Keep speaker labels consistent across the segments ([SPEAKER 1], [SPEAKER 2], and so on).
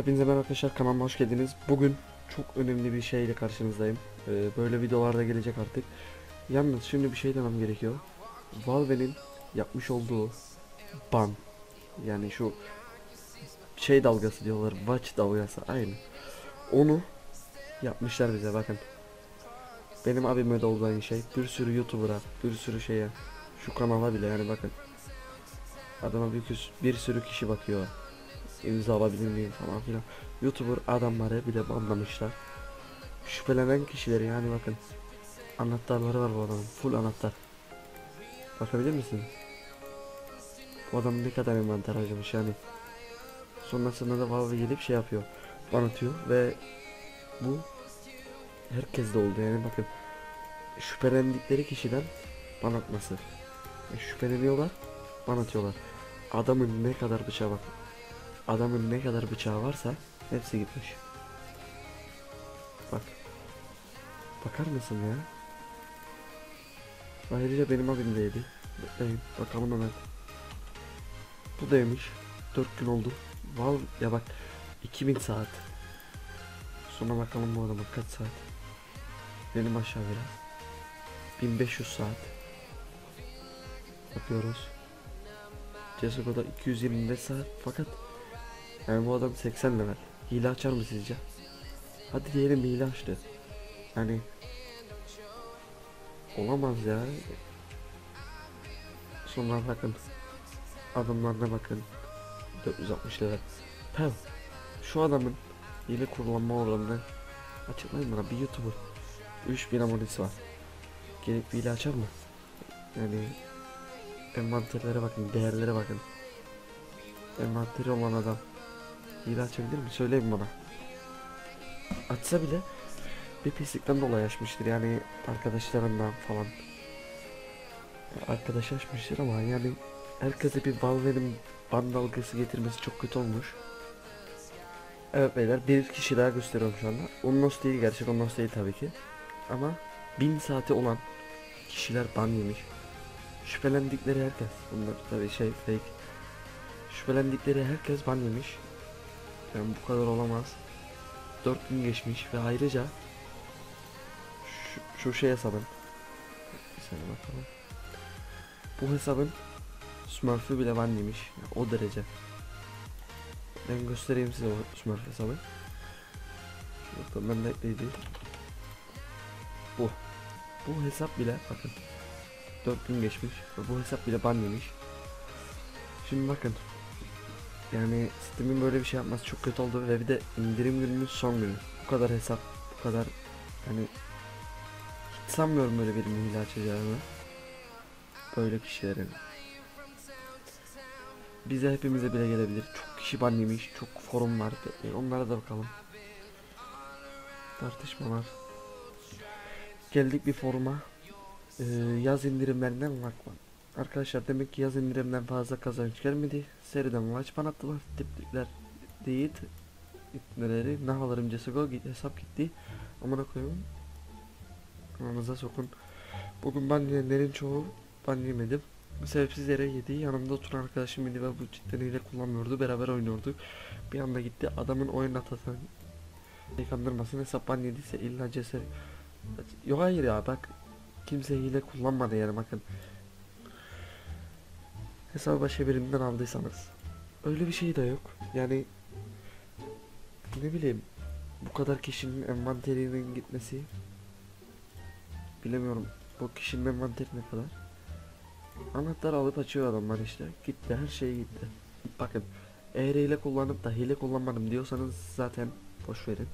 [SPEAKER 1] Hepinize merhaba arkadaşlar kanalıma hoş geldiniz. Bugün çok önemli bir şeyle karşınızdayım. Ee, böyle videolarda gelecek artık. Yalnız şimdi bir şey demem gerekiyor. Valve'nin yapmış olduğu ban yani şu şey dalgası diyorlar watch dalgası aynı. Onu yapmışlar bize bakın. Benim abime de oldu aynı şey. Bir sürü YouTuber'a, bir sürü şeye, şu kanala bile yani bakın. Adama bir, bir sürü kişi bakıyor imza alabilir miyim falan filan. Youtuber adamları bile banlamışlar. Şüphelenen kişileri yani bakın. Anahtarları var bu adamın. Full anahtar. Bakabilir misiniz? Bu adam ne kadar envanter harcamış yani. Sonrasında da Valve gelip şey yapıyor. Ban atıyor ve bu herkes de oldu yani bakın. Şüphelendikleri kişiden ban atması. E, şüpheleniyorlar, ban atıyorlar. Adamın ne kadar bıçağı bak. Adamın ne kadar bıçağı varsa hepsi gitmiş. Bak. Bakar mısın ya? Ayrıca benim abim de yedi. Bekleyin bakalım hemen. Bu da yemiş. 4 gün oldu. Val ya bak 2000 saat. Sonra bakalım bu adama kaç saat. Benim aşağı biraz. 1500 saat. Bakıyoruz. Cesuko'da 225 saat fakat yani bu adam 80 level. Hile açar mı sizce? Hadi diyelim hile açtı. Hani olamaz ya. Sonra bakın. Adamlarına bakın. 460 level. Pev. Şu adamın hile kullanma oranını açıklayın bana bir YouTuber. 3000 abonesi var. Gelip hile açar mı? Yani envanterlere bakın, değerlere bakın. Envanteri olan adam hile açabilir mi? Söyleyin bana. Açsa bile bir pislikten dolayı açmıştır yani arkadaşlarından falan. Arkadaş açmıştır ama yani herkese bir Valve'nin ban dalgası getirmesi çok kötü olmuş. Evet beyler bir kişi daha gösteriyorum şu anda. Onnos değil gerçek Onnos değil tabii ki. Ama bin saati olan kişiler ban yemiş. Şüphelendikleri herkes. Bunlar tabii şey fake. Şüphelendikleri herkes ban yemiş. Yani bu kadar olamaz. 4 gün geçmiş ve ayrıca şu, şu şey hesabın bir bakalım. Bu hesabın Smurf'ü bile ban yemiş. Yani o derece. Ben göstereyim size o Smurf hesabı. Şurada ben de ekleyeyim. Bu. Bu hesap bile bakın 4 gün geçmiş ve bu hesap bile ban yemiş. Şimdi bakın yani Steam'in böyle bir şey yapması çok kötü oldu ve bir de indirim gününün son günü. Bu kadar hesap, bu kadar hani hiç sanmıyorum böyle bir hile açacağını. Böyle kişilerin. Bize hepimize bile gelebilir. Çok kişi ban yemiş, çok forum var. E, onlara da bakalım. Tartışmalar. Geldik bir foruma. Ee, yaz indirimlerinden bakma. Arkadaşlar demek ki yaz indirimden fazla kazanç gelmedi. Seriden maç ban attılar. Tiplikler değil. İpneleri. Nahalarım Cesigo hesap gitti. Amına koyayım. Ananıza sokun. Bugün ban yiyenlerin çoğu ban yemedim. Sebepsiz yere yedi. Yanımda oturan arkadaşım beni ve bu cidden hile kullanmıyordu. Beraber oynuyorduk. Bir anda gitti. Adamın oyun atatan kandırmasın hesap ban yediyse illa cesaret. Yok hayır ya bak kimse hile kullanmadı yani bakın. Hesabı başka birinden aldıysanız. Öyle bir şey de yok. Yani ne bileyim bu kadar kişinin envanterinin gitmesi bilemiyorum. Bu kişinin envanteri ne kadar? Anahtar alıp açıyor adamlar işte. Gitti her şey gitti. Bakın eğer hile kullanıp da hile kullanmadım diyorsanız zaten boş verin.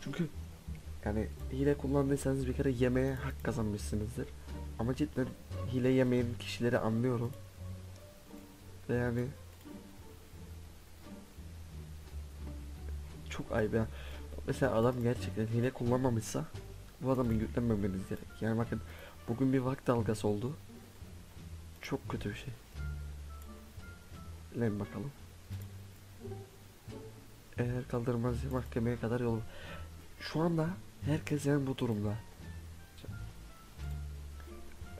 [SPEAKER 1] Çünkü yani hile kullandıysanız bir kere yemeğe hak kazanmışsınızdır. Ama cidden hile yemeyen kişileri anlıyorum. Yani çok ayıp ya. Mesela adam gerçekten hile kullanmamışsa bu adamı yüklenmemeniz gerek. Yani bakın bugün bir vakt dalgası oldu. Çok kötü bir şey. Bilelim bakalım. Eğer kaldırmaz mahkemeye kadar yol. Şu anda herkes yani bu durumda.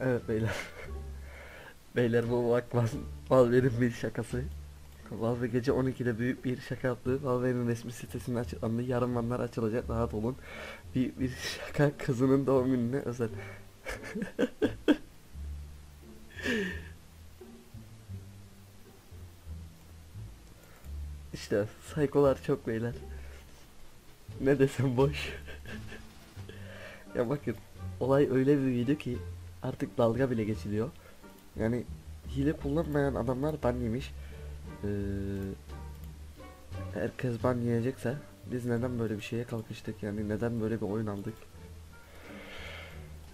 [SPEAKER 1] Evet beyler. beyler bu bakmaz. Mal benim bir şakası. Valve gece 12'de büyük bir şaka yaptı. Valve'nin resmi sitesinde açıklandı. Yarın vanlar açılacak. Rahat olun. Bir, bir şaka kızının doğum gününe özel. işte saykolar çok beyler. Ne desem boş. ya bakın olay öyle bir video ki artık dalga bile geçiliyor. Yani hile kullanmayan adamlar ban yemiş. Ee, herkes ban yiyecekse biz neden böyle bir şeye kalkıştık yani neden böyle bir oyun aldık?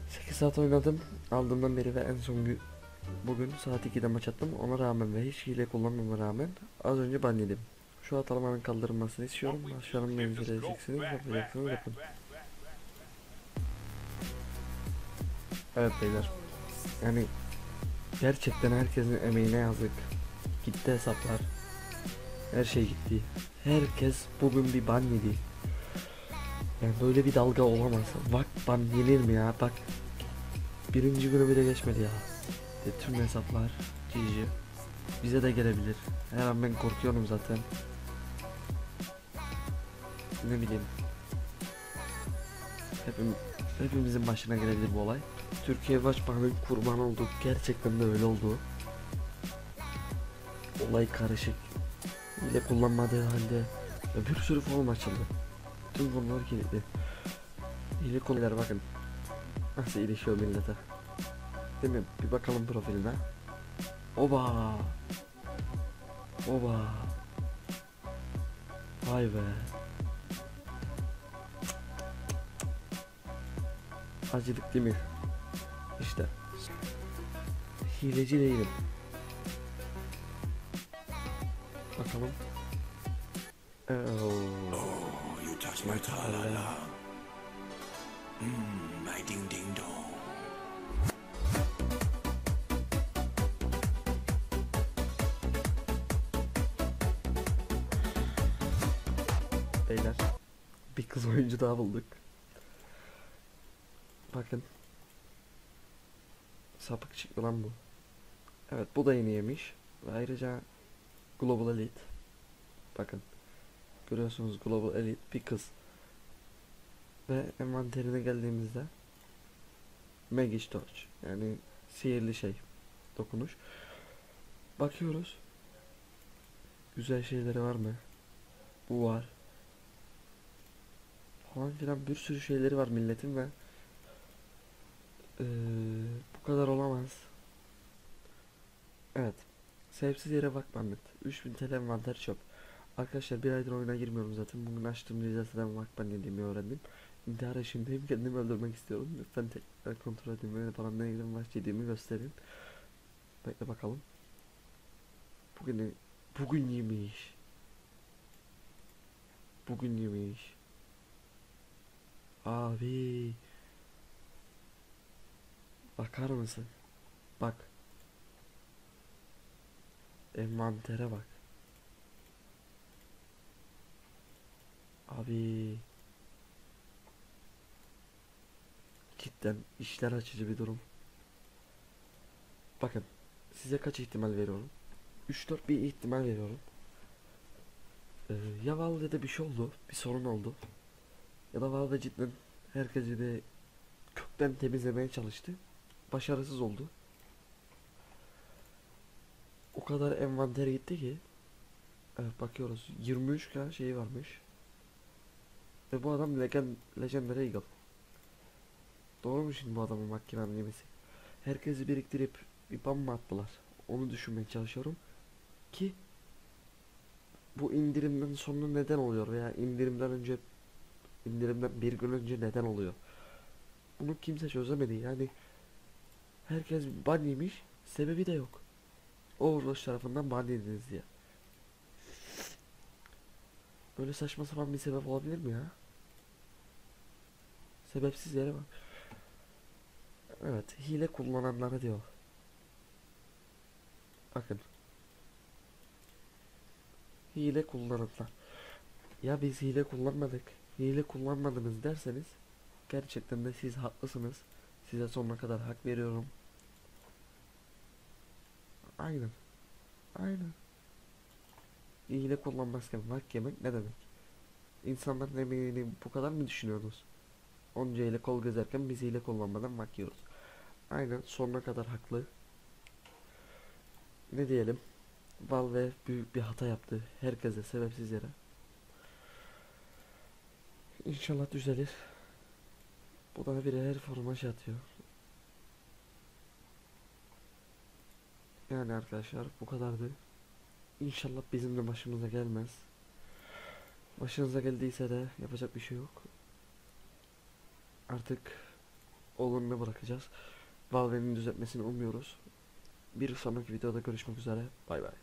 [SPEAKER 1] 8 saat oynadım aldığımdan beri ve en son gü- bugün saat 2'de maç attım ona rağmen ve hiç hile kullanmama rağmen az önce ban yedim. Şu atalamanın kaldırılmasını istiyorum. Aşağının menzileeceksiniz yapacaksınız yapın. Evet beyler. Yani gerçekten herkesin emeğine yazık. Gitti hesaplar. Her şey gitti. Herkes bugün bir ban yedi. Yani böyle bir dalga olamaz. Bak ban yenir mi ya? Bak birinci günü bile geçmedi ya. E, tüm hesaplar GG. Bize de gelebilir. Her an ben korkuyorum zaten. Ne bileyim. Hepim, hepimizin başına gelebilir bu olay. Türkiye Başbakanı'nın kurban olduk. Gerçekten de öyle oldu. Olay karışık. Hile kullanmadığı halde bir sürü form açıldı. Tüm formlar kilitli. Hile konular bakın. Nasıl ilişiyor millete. Değil mi? Bir bakalım profiline. Oba. Oba. Vay be. Acıdık değil mi? İşte. Hileci değilim. Bakalım. Oh.
[SPEAKER 2] Oh, you.
[SPEAKER 1] Beyler. Bir kız oyuncu daha bulduk. Bakın. Sapık çıktı lan bu. Evet bu da yeni yemiş. Ve ayrıca Global Elite. Bakın. Görüyorsunuz Global Elite bir kız. Ve envanterine geldiğimizde Magic Touch. Yani sihirli şey. Dokunuş. Bakıyoruz. Güzel şeyleri var mı? Bu var falan filan bir sürü şeyleri var milletin ve eee, bu kadar olamaz. Evet. Sebepsiz yere bak Mehmet. 3000 TL envanter çöp. Arkadaşlar bir aydır oyuna girmiyorum zaten. Bugün açtığım cezasından vakban yediğimi öğrendim. İntihar eşiğindeyim. Kendimi öldürmek istiyorum. Lütfen tekrar kontrol edin. Böyle falan ne gidin baş yediğimi gösterin. Bekle bakalım. Bugün bugün yemiş. Bugün yemiş. Abi. Bakar mısın? Bak. Envantere bak. Abi. Cidden işler açıcı bir durum. Bakın. Size kaç ihtimal veriyorum? 3-4 bir ihtimal veriyorum. Ee, ya Valve'de bir şey oldu. Bir sorun oldu. Ya da Valve cidden herkesi bir kökten temizlemeye çalıştı. Başarısız oldu. O kadar envanter gitti ki Evet bakıyoruz 23k şeyi varmış. Ve bu adam Legend, Legendary Eagle. Doğru mu şimdi bu adamın makinenin yemesi? Herkesi biriktirip bir bam mı attılar? Onu düşünmeye çalışıyorum. Ki bu indirimden sonra neden oluyor veya indirimden önce indirimden bir gün önce neden oluyor? Bunu kimse çözemedi yani. Herkes ban yemiş, sebebi de yok. Overwatch tarafından ban yediniz diye. Böyle saçma sapan bir sebep olabilir mi ya? Sebepsiz yere bak. Evet, hile kullananlara diyor. Bakın. Hile kullananlar. Ya biz hile kullanmadık. Hile kullanmadınız derseniz gerçekten de siz haklısınız. Size sonuna kadar hak veriyorum. Aynen. Aynen. hile kullanmazken hak yemek ne demek? İnsanların emeğini bu kadar mı düşünüyorsunuz? Onca ile kol gezerken biz hile kullanmadan hak yiyoruz. Aynen sonuna kadar haklı. Ne diyelim? Valve büyük bir hata yaptı. Herkese sebepsiz yere. İnşallah düzelir. Bu da bir her forma şey atıyor. Yani arkadaşlar bu kadardı. İnşallah bizim de başımıza gelmez. Başınıza geldiyse de yapacak bir şey yok. Artık olumlu bırakacağız. Valve'nin düzeltmesini umuyoruz. Bir sonraki videoda görüşmek üzere. Bay bay.